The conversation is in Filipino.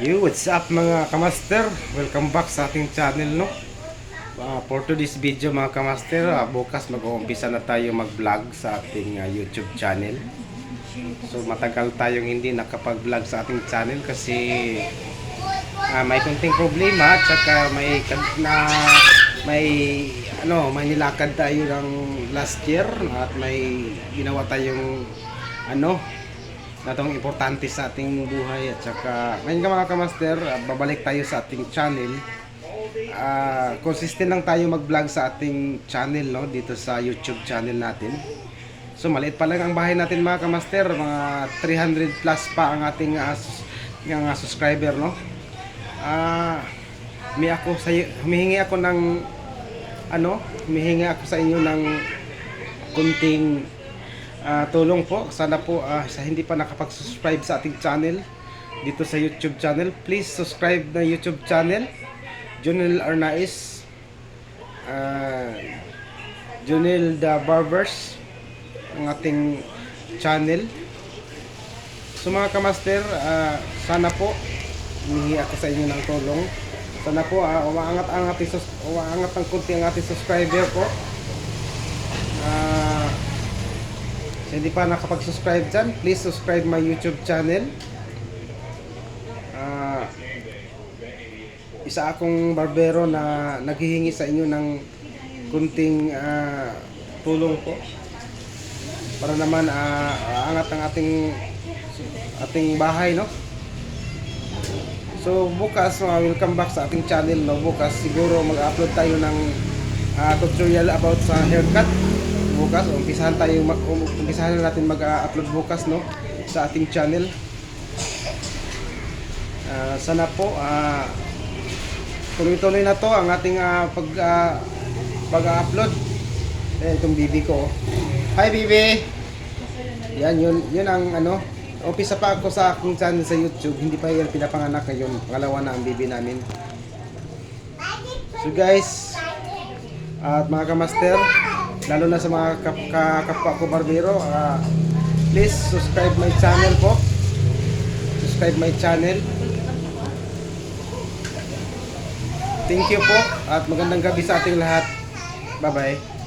Yo, what's up mga kamaster? Welcome back sa ating channel, no? Ah, for today's video mga kamaster, ah, bukas mag-uumpisa na tayo mag-vlog sa ating ah, YouTube channel. So matagal tayong hindi nakapag-vlog sa ating channel kasi ah, may konting problema at saka may na may ano, may nilakad tayo ng last year at may ginawa tayong ano, na itong importante sa ating buhay at saka ngayon ka mga kamaster ah, babalik tayo sa ating channel. Ah, consistent lang tayo mag-vlog sa ating channel no dito sa YouTube channel natin. So maliit pa lang ang bahay natin mga kamaster mga 300 plus pa ang ating yung, ah, subscriber no. Ah may ako sa humihingi ako ng ano humihingi ako sa inyo ng kunting ah, tulong po. Sana po ah, sa hindi pa nakapag-subscribe sa ating channel dito sa YouTube channel, please subscribe na YouTube channel. Junel Arnaiz uh, Junel the Barbers ang ating channel. So mga kamaster, ah, sana po humingi ako sa inyo ng tulong. Sana po uh, umaangat ang ating umaangat ng konti ang ating subscriber po. Hindi pa nakapag-subscribe dyan, please subscribe my YouTube channel. Ah, isa akong barbero na naghihingi sa inyo ng kunting ah, tulong po. Para naman ah, aangat ang ating ating bahay no? So bukas uh, welcome back sa ating channel no? Bukas siguro mag-upload tayo ng ah, tutorial about sa haircut bukas. Umpisahan tayo mag- um, umpisahan na natin mag-upload bukas no sa ating channel. Ah, sana po ah, tuloy-tuloy na to ang ating ah, pag ah, pag-upload eh itong bibi ko oh. hi bibi yan yun yun ang ano. Umpisa pa ako sa aking channel sa YouTube. Hindi pa yan pinapanganak ngayon pangalawa na ang bibi namin. So guys at mga kamaster lalo na sa mga kap ka- kapwa ko barbero ah, please subscribe my channel po. Subscribe my channel. Thank you po at magandang gabi sa ating lahat. Bye bye